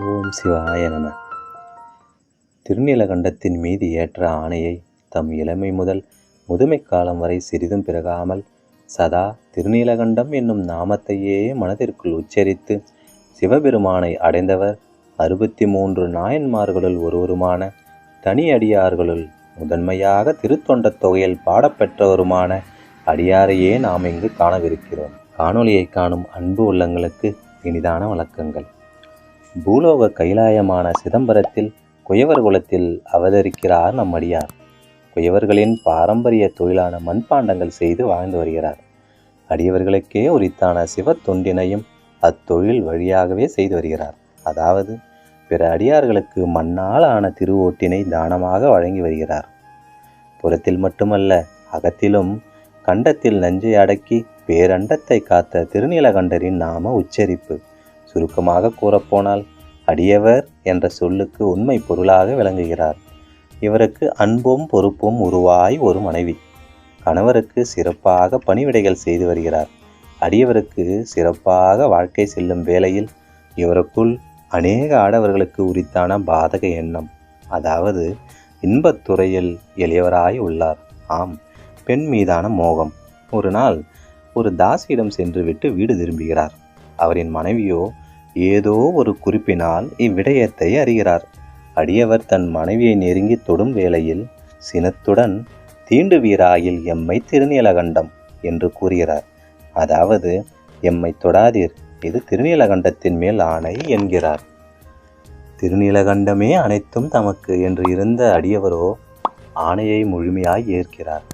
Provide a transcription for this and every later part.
ஓம் சிவாய நம திருநீலகண்டத்தின் மீது ஏற்ற ஆணையை தம் இளமை முதல் முதுமை காலம் வரை சிறிதும் பிறகாமல் சதா திருநீலகண்டம் என்னும் நாமத்தையே மனதிற்குள் உச்சரித்து சிவபெருமானை அடைந்தவர் அறுபத்தி மூன்று நாயன்மார்களுள் ஒருவருமான தனி அடியார்களுள் முதன்மையாக திருத்தொண்டத் தொகையில் பாடப்பெற்றவருமான அடியாரையே நாம் இங்கு காணவிருக்கிறோம். காணொளியை காணும் அன்பு உள்ளங்களுக்கு இனிதான வணக்கங்கள். பூலோக கைலாயமான சிதம்பரத்தில் குயவர் குலத்தில் அவதரிக்கிறார் நம் அடியார் குயவர்களின் பாரம்பரிய தொழிலான மண்பாண்டங்கள் செய்து வாழ்ந்து வருகிறார். அடியவர்களுக்கே உரித்தான சிவத்தொண்டினையும் அத்தொழில் வழியாகவே செய்து வருகிறார். அதாவது பிற அடியார்களுக்கு மண்ணால் ஆன திருவோட்டினை தானமாக வழங்கி வருகிறார். புறத்தில் மட்டுமல்ல அகத்திலும் கண்டத்தில் நஞ்சை அடக்கி பேரண்டத்தை காத்த திருநீலகண்டரின் நாம உச்சரிப்பு. சுருக்கமாக கூறப்போனால் அடியவர் என்ற சொல்லுக்கு உண்மை பொருளாக விளங்குகிறார். இவருக்கு அன்பும் பொறுப்பும் உருவாய் ஒரு மனைவி. கணவருக்கு சிறப்பாக பணிவிடைகள் செய்து வருகிறார். அடியவருக்கு சிறப்பாக வாழ்க்கை செல்லும் வேளையில் இவருக்குள் அநேக ஆடவர்களுக்கு உரித்தான பாதக எண்ணம். அதாவது இன்பத்துறையில் எளியவராய் உள்ளார். ஆம் பெண் மீதான மோகம். ஒரு நாள் ஒரு தாசியிடம் சென்று விட்டு வீடு திரும்புகிறார். அவரின் மனைவியோ ஏதோ ஒரு குறிப்பினால் இவ்விடயத்தை அறிகிறார். அடியவர் தன் மனைவியை நெருங்கி தொடும் வேளையில் சினத்துடன் தீண்டு வீராயில் எம்மை திருநீலகண்டம் என்று கூறுகிறார். அதாவது எம்மை தொடாதீர் இது திருநீலகண்டத்தின் மேல் ஆணை என்கிறார். திருநீலகண்டமே அனைத்தும் தமக்கு என்று இருந்த அடியவரோ ஆணையை முழுமையாய் ஏற்கிறார்.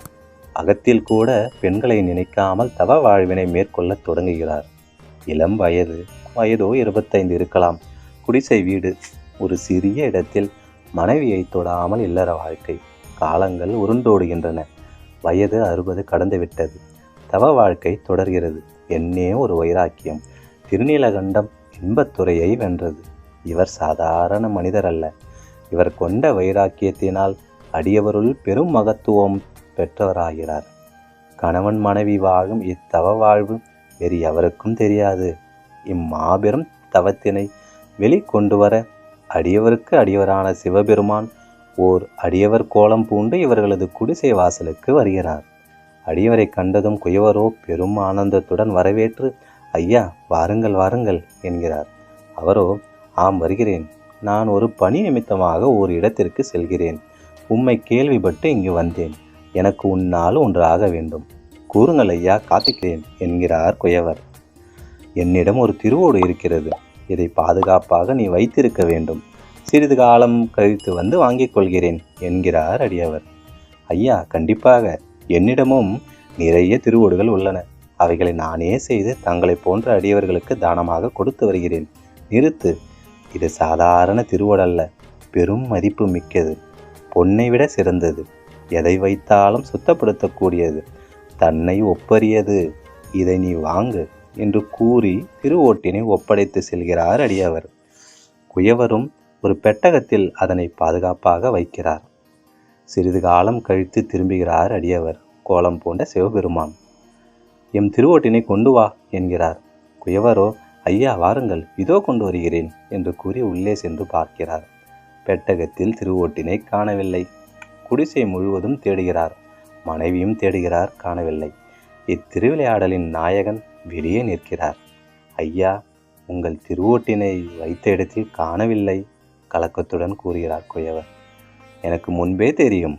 அகத்தில் கூட பெண்களை நினைக்காமல் தவ வாழ்வினை மேற்கொள்ளத் தொடங்குகிறார். இளம் வயது வயதோ இருபத்தைந்து இருக்கலாம். குடிசை வீடு ஒரு சிறிய இடத்தில் மனைவியை தொடாமல் இல்லற வாழ்க்கை. காலங்கள் உருண்டோடுகின்றன. வயது அறுபது கடந்துவிட்டது தவ வாழ்க்கை தொடர்கிறது. என்னே ஒரு வைராக்கியம். திருநீலகண்டம் இன்பத்துறையை வென்றது. இவர் சாதாரண மனிதர் அல்ல இவர் கொண்ட வைராக்கியத்தினால் அடியவருள் பெரும் மகத்துவம் பெற்றவராகிறார். கணவன் மனைவி வாழும் இத்தவ வாழ்வு வேறு எவருக்கும் தெரியாது. இம்மாபெரும் தவத்தினை வெளிக்கொண்டு வர அடியவருக்கு அடியவரான சிவபெருமான் ஓர் அடியவர் கோலம் பூண்டு இவர்களது குடிசை வாசலுக்கு வருகிறார். அடியவரை கண்டதும் குயவரோ பெரும் ஆனந்தத்துடன் வரவேற்று ஐயா வாருங்கள் வாருங்கள் என்கிறார். அவரோ ஆம் வருகிறேன். நான் ஒரு பணி நிமித்தமாக ஒரு இடத்திற்கு செல்கிறேன். உம்மை கேள்விப்பட்டு இங்கு வந்தேன். எனக்கு உன்னால் ஒன்று ஆக வேண்டும். கூறுங்கள் ஐயா காத்துக்கிறேன் என்கிறார் குயவர். என்னிடம் ஒரு திருவோடு இருக்கிறது. இதை பாதுகாப்பாக நீ வைத்திருக்க வேண்டும். சிறிது காலம் கழித்து வந்து வாங்கிக் கொள்கிறேன் என்கிறார் அடியவர். ஐயா கண்டிப்பாக. என்னிடமும் நிறைய திருவோடுகள் உள்ளன. அவைகளை நானே செய்து தங்களை போன்ற அடியவர்களுக்கு தானமாக கொடுத்து வருகிறேன். நிறுத்து. இது சாதாரண திருவோடல்ல. பெரும் மதிப்பு மிக்கது. பொன்னை விட சிறந்தது. எதை வைத்தாலும் சுத்தப்படுத்தக்கூடியது. தன்னை ஒப்பரியது இதை நீ வாங்கு. என்று கூறி திருவோட்டினை ஒப்படைத்து செல்கிறார் அடியவர். குயவரும் ஒரு பெட்டகத்தில் அதனை பாதுகாப்பாக வைக்கிறார். சிறிது காலம் கழித்து திரும்புகிறார் அடியவர். கோலம் போன்ற சிவபெருமான். எம் திருவோட்டினை கொண்டு வா என்கிறார். குயவரோ ஐயா வாருங்கள் இதோ கொண்டு வருகிறேன் என்று கூறி உள்ளே சென்று பார்க்கிறார். பெட்டகத்தில் திருவோட்டினை காணவில்லை. குடிசை முழுவதும் தேடுகிறார். மனைவியும் தேடுகிறார் காணவில்லை. இத்திருவிளையாடலின் நாயகன் வெளியே நிற்கிறார். ஐயா உங்கள் திருவோட்டினை வைத்த இடத்தில் காணவில்லை கலக்கத்துடன் கூறுகிறார் குயவர் எனக்கு முன்பே தெரியும்.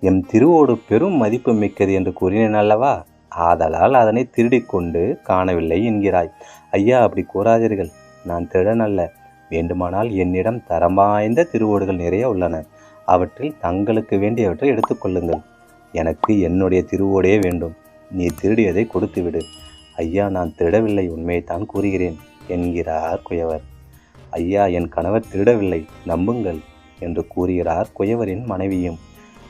எம் திருவோடு பெரும் மதிப்பு மிக்கது என்று கூறினேன் அல்லவா? ஆதலால் அதனை திருடிக்கொண்டு காணவில்லை என்கிறாய். ஐயா அப்படி கூறாதீர்கள். நான் திருடன் அல்ல. வேண்டுமானால் என்னிடம் தரம் வாய்ந்த திருவோடுகள் நிறைய உள்ளன. அவற்றில் தங்களுக்கு வேண்டியவற்றை எடுத்துக்கொள்ளுங்கள் எனக்கு என்னுடைய திருவோடே வேண்டும். நீ திருடியதை கொடுத்துவிடு. ஐயா நான் திருடவில்லை உண்மையைத்தான் கூறுகிறேன் என்கிறார் குயவர். ஐயா என் கணவர் திருடவில்லை நம்புங்கள் என்று கூறுகிறார் குயவரின் மனைவியும்.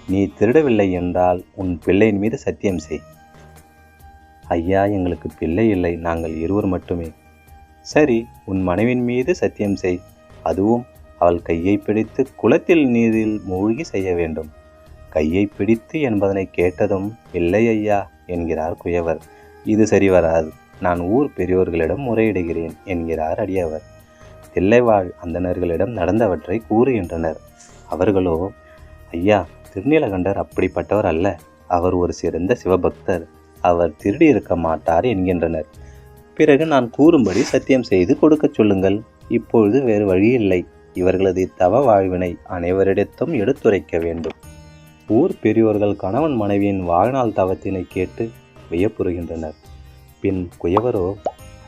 நீ திருடவில்லை என்றால் உன் பிள்ளையின் மீது சத்தியம் செய். ஐயா எங்களுக்கு பிள்ளை இல்லை நாங்கள் இருவர் மட்டுமே. சரி உன் மனைவின் மீது சத்தியம் செய். அதுவும் அவள் கையை பிடித்து குளத்தில் நீரில் மூழ்கி செய்ய வேண்டும். கையை பிடித்து என்பதனை கேட்டதும் இல்லை ஐயா என்கிறார் குயவர். இது சரி வராது. நான் ஊர் பெரியோர்களிடம் முறையிடுகிறேன் என்கிறார் அடியவர். தில்லைவாழ் அந்தணர்களிடம் நடந்தவற்றை கூறுகின்றனர். அவர்களோ ஐயா திருநீலகண்டர் அப்படிப்பட்டவர் அல்ல. அவர் ஒரு சிறந்த சிவபக்தர். அவர் திருடி இருக்க மாட்டார் என்கின்றனர். பிறகு நான் கூறும்படி சத்தியம் செய்து கொடுக்கச் சொல்லுங்கள். இப்பொழுது வேறு வழியில்லை. இவர்களது தவ வாழ்வினை அனைவரிடத்தும் எடுத்துரைக்க வேண்டும். ஊர் பெரியோர்கள் கணவன் மனைவியின் வாழ்நாள் தவத்தினை கேட்டு வியப்புறுகின்றனர். பின் குயவரோ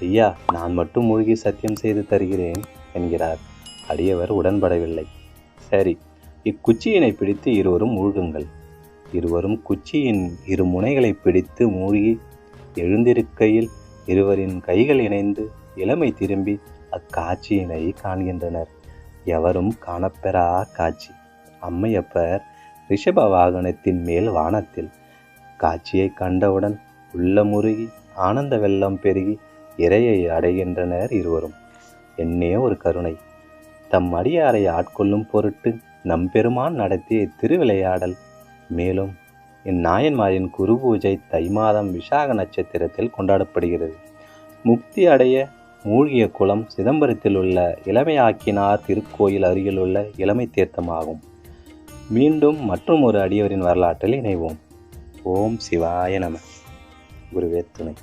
ஐயா நான் மட்டும் மூழ்கி சத்தியம் செய்து தருகிறேன் என்கிறார். அடியவர் உடன்படவில்லை. சரி இக்குச்சியினை பிடித்து இருவரும் மூழ்குங்கள். இருவரும் குச்சியின் இரு முனைகளை பிடித்து மூழ்கி எழுந்திருக்கையில் இருவரின் கைகள் இணைந்து இளமை திரும்பி அக்காட்சியினை காண்கின்றனர். எவரும் காணப்பெறா காட்சி. அம்மையப்பர் ரிஷப வாகனத்தின் மேல் வானத்தில் காட்சியை கண்டவுடன் உள்ளமுருகி ஆனந்த வெள்ளம் பெருகி இறையை அடைகின்றனர் இருவரும். என்னே ஒரு கருணை. தம் அடியாரை ஆட்கொள்ளும் பொருட்டு நம்பெருமான் நடத்திய திருவிளையாடல் மேலும் இந்நாயன்மாரின் குரு பூஜை தை மாதம் விசாக நட்சத்திரத்தில் கொண்டாடப்படுகிறது. முக்தி அடைய மூழ்கிய குளம் சிதம்பரத்தில் உள்ள இளமையாக்கினார் திருக்கோயில் அருகில் உள்ள இளமை தீர்த்தமாகும். மீண்டும் மற்றும் ஒரு அடியவரின் வரலாற்றில் இணைவோம். ஓம் சிவாய நம. గురువే తునై